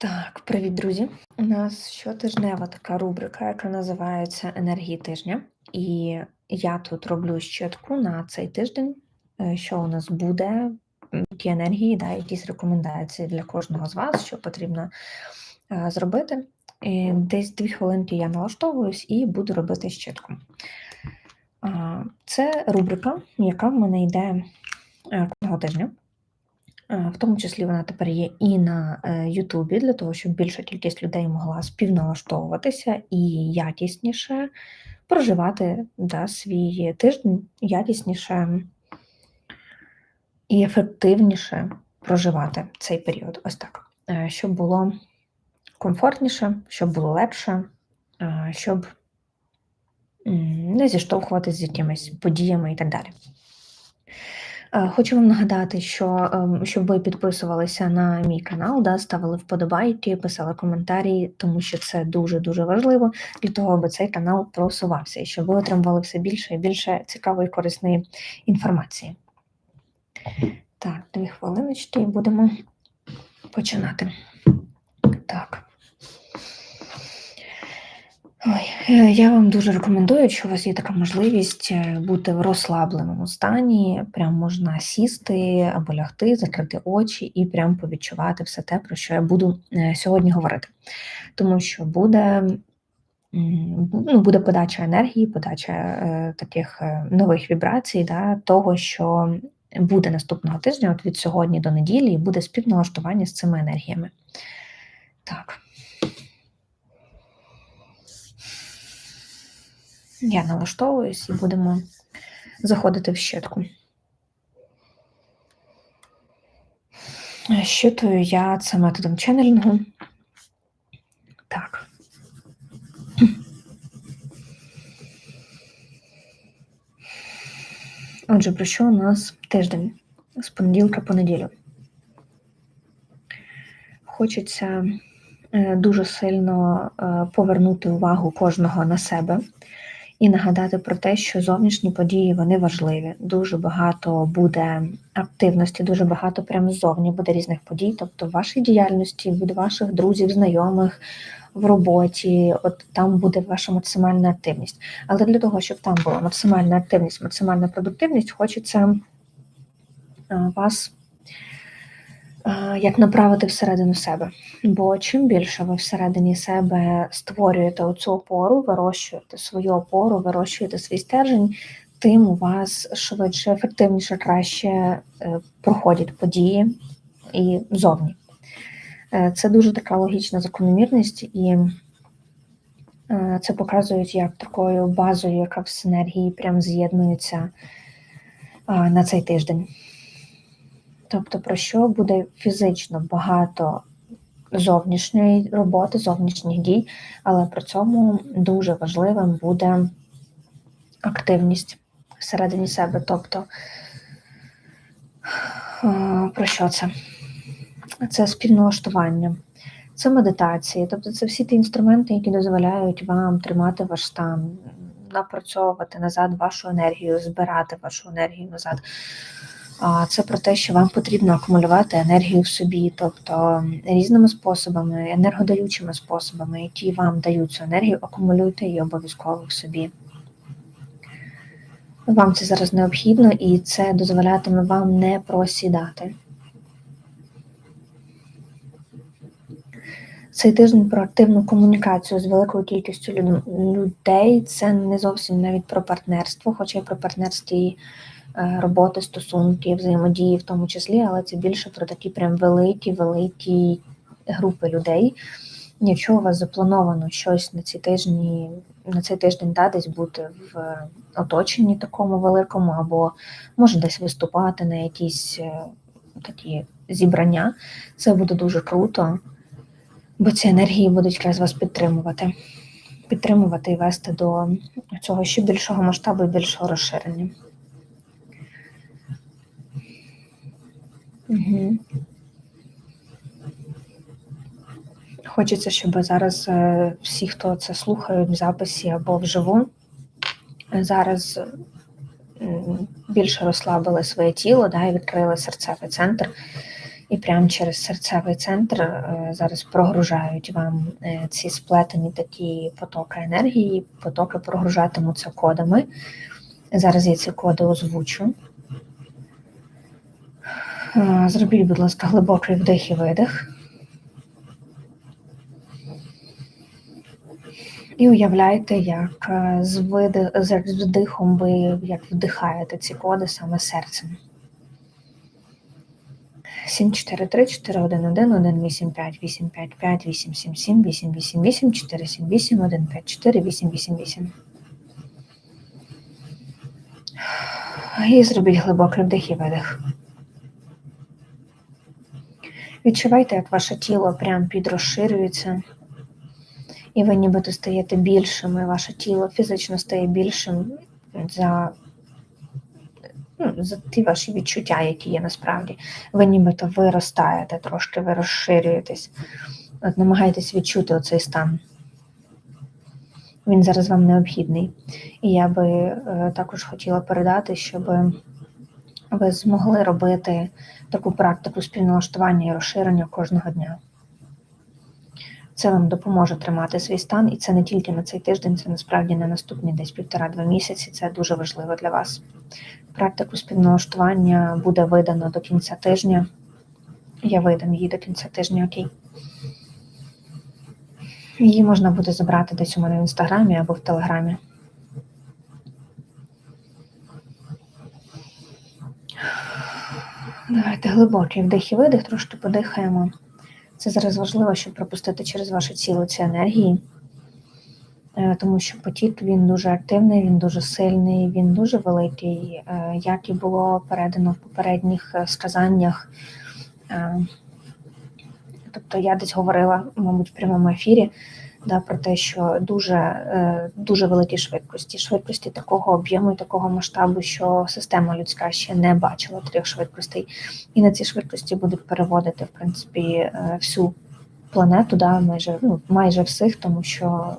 Так, привіт, друзі. У нас щотижнева така рубрика, яка називається Енергії тижня. І я тут роблю щитку на цей тиждень, е, що у нас буде, які енергії, да, якісь рекомендації для кожного з вас, що потрібно е, зробити. І десь дві хвилинки я налаштовуюсь і буду робити щитку. Це рубрика, яка в мене йде е, кожного тижня. Е, В тому числі вона тепер є і на е, Ютубі, для того, щоб більша кількість людей могла співналаштовуватися і якісніше проживати да, свій тиждень, якісніше і ефективніше проживати цей період. Ось так. Е, Щоб було комфортніше, щоб було легше, щоб не зіштовхуватися з якимись подіями і так далі. Е, Хочу вам нагадати, що ем, щоб ви підписувалися на мій канал, да, ставили вподобайки, писали коментарі, тому що це дуже-дуже важливо для того, аби цей канал просувався і щоб ви отримували все більше і більше цікавої корисної інформації. Так, дві хвилиночки будемо починати. Так. Ой, е, я вам дуже рекомендую, якщо у вас є така можливість е, бути в розслабленому стані, прям можна сісти або лягти, закрити очі і прям повідчувати все те, про що я буду е, сьогодні говорити. Тому що буде, ну, буде подача енергії, подача е, таких нових вібрацій, да, того, що буде наступного тижня, от від сьогодні до неділі, і буде співналаштування з цими енергіями. Так. Я налаштовуюсь і будемо заходити в щитку. Щитую я це методом ченнелінгу. Так. Отже, про що у нас тиждень з понеділка по неділю? Хочеться е, дуже сильно е, повернути увагу кожного на себе і нагадати про те, що зовнішні події вони важливі. Дуже багато буде активності, дуже багато прямо ззовні буде різних подій, тобто в вашій діяльності, від ваших друзів, знайомих. В роботі, от там буде ваша максимальна активність. Але для того, щоб там була максимальна активність, максимальна продуктивність, хочеться е, вас як направити всередину себе. Бо чим більше ви всередині себе створюєте оцю опору, вирощуєте свою опору, вирощуєте свій стержень, тим у вас швидше, ефективніше, краще е, проходять події і зовні. Е, Це дуже така логічна закономірність, і е, це показують як такою базою, яка в синергії прям з'єднується на цей тиждень. Тобто, про що буде фізично багато зовнішньої роботи, зовнішніх дій, але при цьому дуже важливим буде активність всередині себе. Тобто, е, про що це? Це співналаштування, це медитації, тобто це всі ті інструменти, які дозволяють вам тримати ваш стан, напрацьовувати назад вашу енергію, збирати вашу енергію назад. Це про те, що вам потрібно акумулювати енергію в собі, тобто різними способами, енергодаючими способами, які вам дають цю енергію, акумулюйте її обов'язково в собі. Вам це зараз необхідно, і це дозволятиме вам не просідати. Цей тиждень про активну комунікацію з великою кількістю людей. Це не зовсім навіть про партнерство, хоча й про партнерські роботи, стосунки, взаємодії в тому числі, але це більше про такі прям великі, великі групи людей. Якщо у вас заплановано щось на ці тижні, на цей тиждень да, десь бути в оточенні такому великому, або може десь виступати на якісь е, такі зібрання, це буде дуже круто, бо ці енергії будуть якраз вас підтримувати. Підтримувати і вести до цього ще більшого масштабу і більшого розширення. Угу. Хочеться, щоб зараз е, всі, хто це слухають в записі або вживу, зараз більше розслабили своє тіло да, і відкрили серцевий центр і прямо через серцевий центр е, зараз прогружають вам е, ці сплетені такі потоки енергії, потоки прогружатимуться кодами. Зараз я ці коди озвучу. Е, Зробіть, будь ласка, глибокий вдих і видих. І уявляйте, як е, з, вдихом ви як вдихаєте ці коди саме серцем. 7, 4, 3, 4, 1, 1, 1, 8, 5, 8, 5, 5, 8, 7, 7, 8, 8, 8, 4, 7, 8, 1, 5, 4, 8, 8, 8. І зробіть глибокий вдих і видих. Відчувайте, як ваше тіло прям підрозширюється, і ви нібито стаєте більшими, ваше тіло фізично стає більшим за, ну, за ті ваші відчуття, які є насправді. Ви нібито виростаєте трошки, ви розширюєтесь. От намагайтесь відчути оцей стан. Він зараз вам необхідний. І я би е, також хотіла передати, щоб ви змогли робити таку практику співналаштування і розширення кожного дня. Це вам допоможе тримати свій стан, і це не тільки на цей тиждень, це насправді на наступні десь півтора-два місяці. Це дуже важливо для вас. Практику співналаштування буде видано до кінця тижня. Я видам її до кінця тижня, окей. Її можна буде забрати десь у мене в інстаграмі або в телеграмі. Давайте глибокий вдих і видих, трошки подихаємо. Це зараз важливо, щоб пропустити через ваше тіло ці енергії, е, тому що потік він дуже активний, він дуже сильний, він дуже великий, е, як і було передано в попередніх е, сказаннях. Тобто я десь говорила, мабуть, в прямому ефірі да, про те, що дуже дуже великі швидкості, швидкості такого об'єму і такого масштабу, що система людська ще не бачила трьох швидкостей, і на ці швидкості будуть переводити в принципі всю планету, да, майже ну, майже всіх, тому що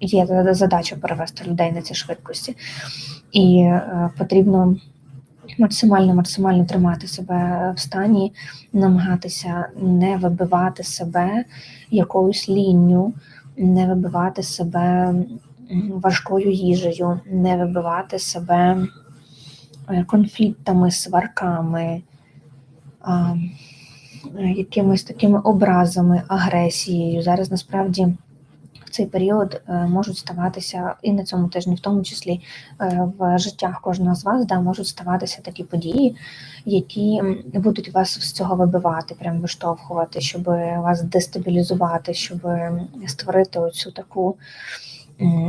є задача перевести людей на ці швидкості, і потрібно. Максимально максимально тримати себе в стані, намагатися не вибивати себе якоюсь лінню, не вибивати себе важкою їжею, не вибивати себе е, конфліктами, сварками, якимись такими образами, агресією. Зараз насправді цей період е, можуть ставатися і на цьому тижні, в тому числі е, в життях кожного з вас, да, можуть ставатися такі події, які будуть вас з цього вибивати, прям виштовхувати, щоб вас дестабілізувати, щоб створити оцю таку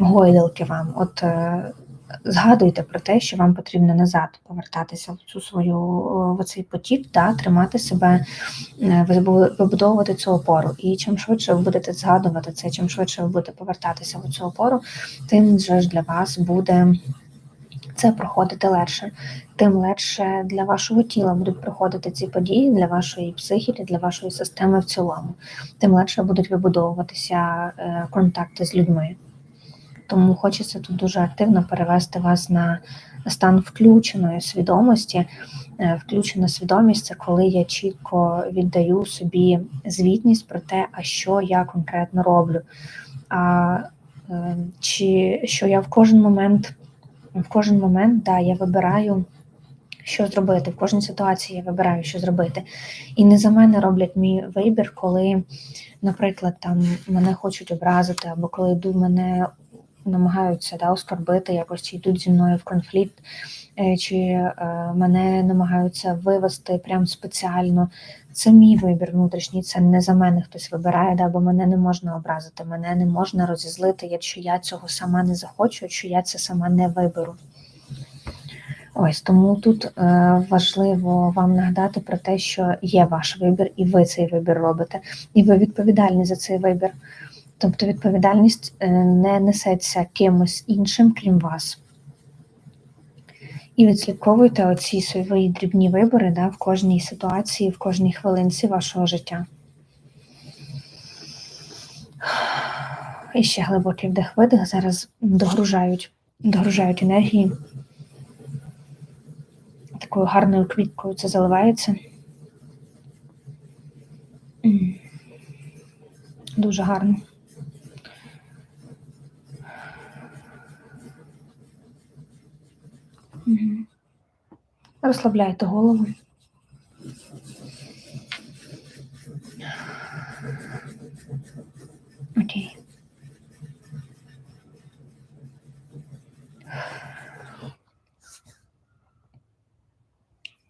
гойдалки вам. От е, згадуйте про те, що вам потрібно назад повертатися в цю свою в цей потік, да, тримати себе, е, вибудовувати цю опору. І чим швидше ви будете згадувати це, чим швидше ви будете повертатися в цю опору, тим же ж для вас буде. Це проходити легше, тим легше для вашого тіла будуть проходити ці події, для вашої психіки, для вашої системи в цілому, тим легше будуть вибудовуватися е, контакти з людьми. Тому хочеться тут дуже активно перевести вас на стан включеної свідомості. Е, включена свідомість це коли я чітко віддаю собі звітність про те, а що я конкретно роблю. А е, чи що я в кожен момент, в кожен момент да, я вибираю. Що зробити в кожній ситуації я вибираю, що зробити. І не за мене роблять мій вибір, коли, наприклад, там мене хочуть образити, або коли мене намагаються да, оскорбити, якось йдуть зі мною в конфлікт, е, чи е, мене намагаються вивести прям спеціально. Це мій вибір внутрішній, це не за мене хтось вибирає, да, бо мене не можна образити, мене не можна розізлити, якщо я цього сама не захочу, якщо я це сама не виберу. Ось тому тут е, важливо вам нагадати про те, що є ваш вибір, і ви цей вибір робите, і ви відповідальні за цей вибір. Тобто відповідальність е, не несеться кимось іншим, крім вас. І відслідковуйте оці свої дрібні вибори да, в кожній ситуації, в кожній хвилинці вашого життя. І ще глибокий вдих-видих. Зараз догружають, догружають енергії. Такою гарною квіткою це заливається. Дуже гарно. Мгм. Розслабляйте голову. Окей.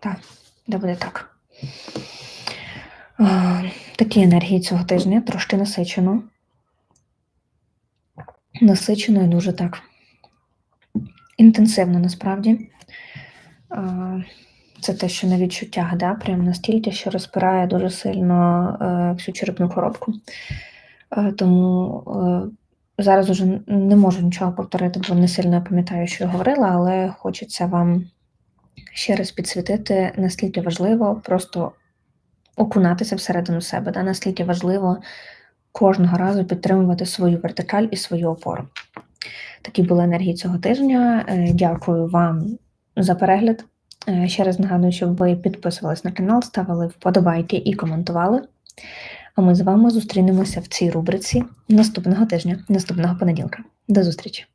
Так, да буде так. Такі енергії цього тижня трошки насичено. Насичено і дуже так інтенсивно насправді. Це те, що на відчуттях, да, прям настільки, що розпирає дуже сильно е, всю черепну коробку. Е, тому е, зараз уже не можу нічого повторити, бо не сильно пам'ятаю, що я говорила, але хочеться вам ще раз підсвітити, наскільки важливо просто окунатися всередину себе, да, наскільки важливо кожного разу підтримувати свою вертикаль і свою опору. Такі були енергії цього тижня. Дякую вам за перегляд. Е, Ще раз нагадую, щоб ви підписувались на канал, ставили вподобайки і коментували. А ми з вами зустрінемося в цій рубриці наступного тижня, наступного понеділка. До зустрічі!